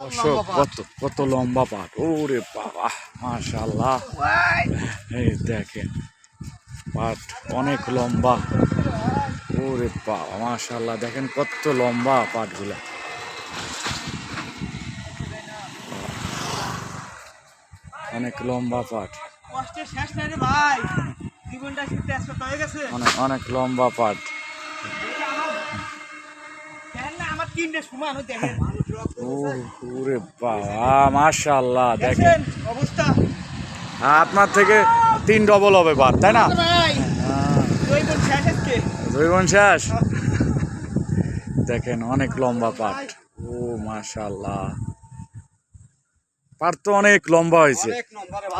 দর্শক কত কত লম্বা পাট ওরে বাবা মাশাল্লাহ এই দেখেন পাট অনেক লম্বা। ওরে বাবা মাশাল্লাহ দেখেন কত লম্বা পাটগুলা অনেক লম্বা পাট অনেক অনেক লম্বা পাট না আমার তিনটে সমান ও দেখেন। ওরে বাবা মাশাল্লাহ দেখেন। অবস্থা। আপনার থেকে তিন ডবল হবে পাট তাই না? হ্যাঁ। শেষ শেষ? দেখেন অনেক লম্বা পাট। ও মাশাল্লাহ পাট তো অনেক লম্বা হয়েছে।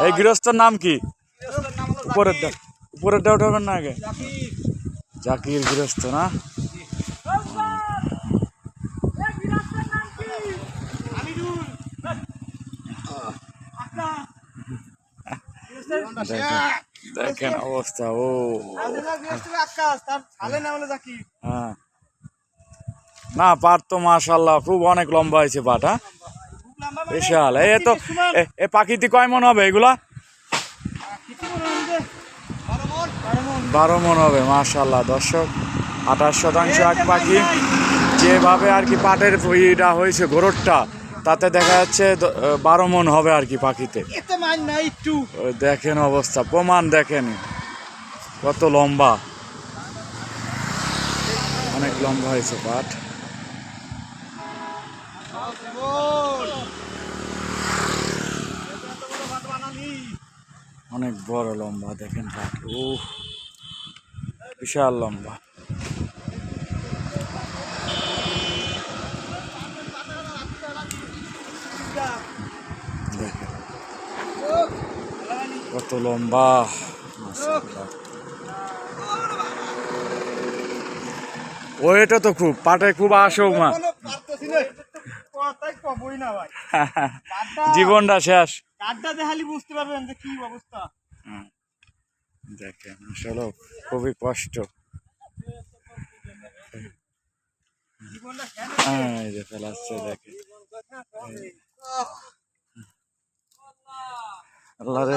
এই গৃহস্থর নাম কি? উপরের দা উপরের দা উঠাবেন না আগে। জাকির গৃহস্থ না? দেখেন অবস্থা ও। হ্যাঁ। না পাট তো মাশাল্লাহ খুব অনেক লম্বা হয়েছে পাট হ্যাঁ? বিশাল। এই তো এ- এ পাখিতে কয় মন হবে এগুলা? বারো মন হবে মাশাল্লাহ দর্শক। আঠাশ শতাংশ এক পাখি। যেভাবে আর কি পাটের ইটা হয়েছে গোরটটা তাতে দেখা যাচ্ছে বারো মন হবে আর কি পাখিতে। দেখেন অবস্থা প্রমাণ দেখেন। কত লম্বা। অনেক লম্বা হয়েছে পাট। অনেক বড় লম্বা দেখেন পাট। ও বিশাল লম্বা। কত লম্বা। ওইটা তো খুব পাটে খুব আসো মা। জীবনটা শেষ। কাঠটা দেখালি বুঝতে পারবেন যে কি অবস্থা। দেখেন আসলে খুবই কষ্ট। হ্যাঁ, দেখেন। আল্লাহ। রে।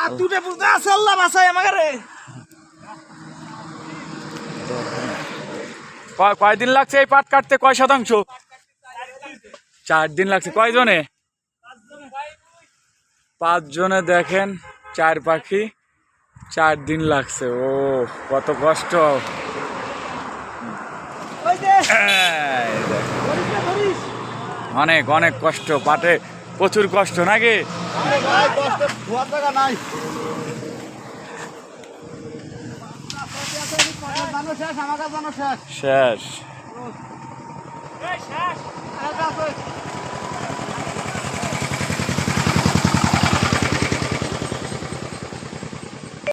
আর দুটো বুঝতে আছে আল্লাহ বাসায় আমাকে রে। কয়দিন লাগছে এই পাট কাটতে? কয় শতাংশ? চার দিন লাগছে। কয়জনে? পাঁচজনে দেখেন চার পাখি। চার দিন লাগছে। ও কত কষ্ট। ওই অনেক অনেক কষ্ট। পাটে প্রচুর কষ্ট নাকি? শেষ।